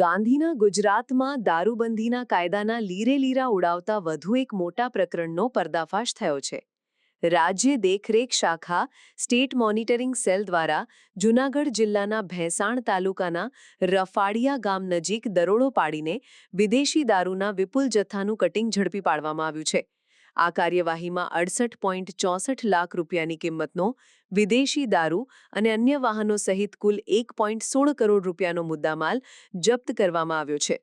ગાંધીના ગુજરાતમાં દારૂબંધીના કાયદાના લીરે લીરા ઉડાવતા વધુ એક મોટા પ્રકરણનો પર્દાફાશ થયો છે. રાજ્ય દેખરેખ શાખા સ્ટેટ મોનિટરિંગ સેલ દ્વારા જૂનાગઢ જિલ્લાના ભેંસાણ તાલુકાના રફાડિયા ગામ નજીક દરોડો પાડીને વિદેશી દારૂના વિપુલ જથ્થાનું કટિંગ ઝડપી પાડવામાં આવ્યું છે. આ કાર્યવાહીમાં અડસઠ પોઈન્ટ ચોસઠ લાખ રૂપિયાની કિંમતનો વિદેશી દારૂ અને અન્ય વાહનો સહિત કુલ એક પોઈન્ટ સોળ કરોડ રૂપિયાનો મુદ્દામાલ જપ્ત કરવામાં આવ્યો છે.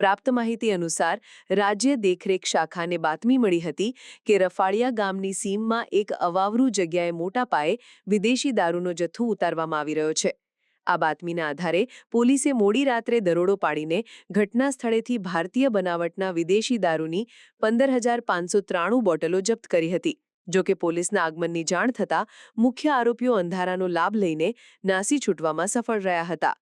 પ્રાપ્ત માહિતી અનુસાર, રાજ્ય દેખરેખ શાખાને બાતમી મળી હતી કે રફાળિયા ગામની સીમમાં એક અવાવરૂ જગ્યાએ મોટા પાયે વિદેશી દારૂનો જથ્થો ઉતારવામાં આવી રહ્યો છે. આ બાતમીના આધારે પોલીસે મોડી રાત્રે દરોડો પાડીને ઘટના સ્થળેથી ભારતીય બનાવટના વિદેશી દારૂની પંદર બોટલો જપ્ત કરી હતી. જો કે પોલીસના આગમનની જાણ થતાં મુખ્ય આરોપીઓ અંધારાનો લાભ લઈને નાસી છૂટવામાં સફળ રહ્યા હતા.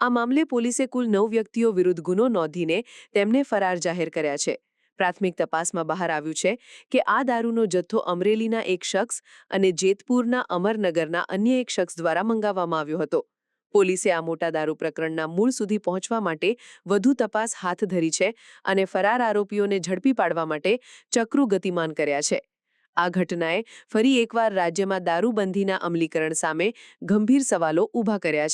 આ મામલે પોલીસે કુલ નવ વ્યક્તિઓ વિરુદ્ધ ગુનો નોંધીને તેમને ફરાર જાહેર કર્યા છે. પ્રાથમિક તપાસમાં બહાર આવ્યું છે કે આ દારૂનો જથ્થો અમરેલીના એક શખ્સ અને જેતપુરના અમરનગરના અન્ય એક શખ્સ દ્વારા મંગાવવામાં આવ્યો હતો. પોલીસે આ મોટા દારૂ પ્રકરણના મૂળ સુધી પહોંચવા માટે વધુ તપાસ હાથ ધરી છે અને ફરાર આરોપીઓને ઝડપી પાડવા માટે ચક્રુ ગતિમાન કર્યા છે. આ ઘટનાએ ફરી એકવાર રાજ્યમાં દારૂબંધીના અમલીકરણ સામે ગંભીર સવાલો ઊભા કર્યા છે.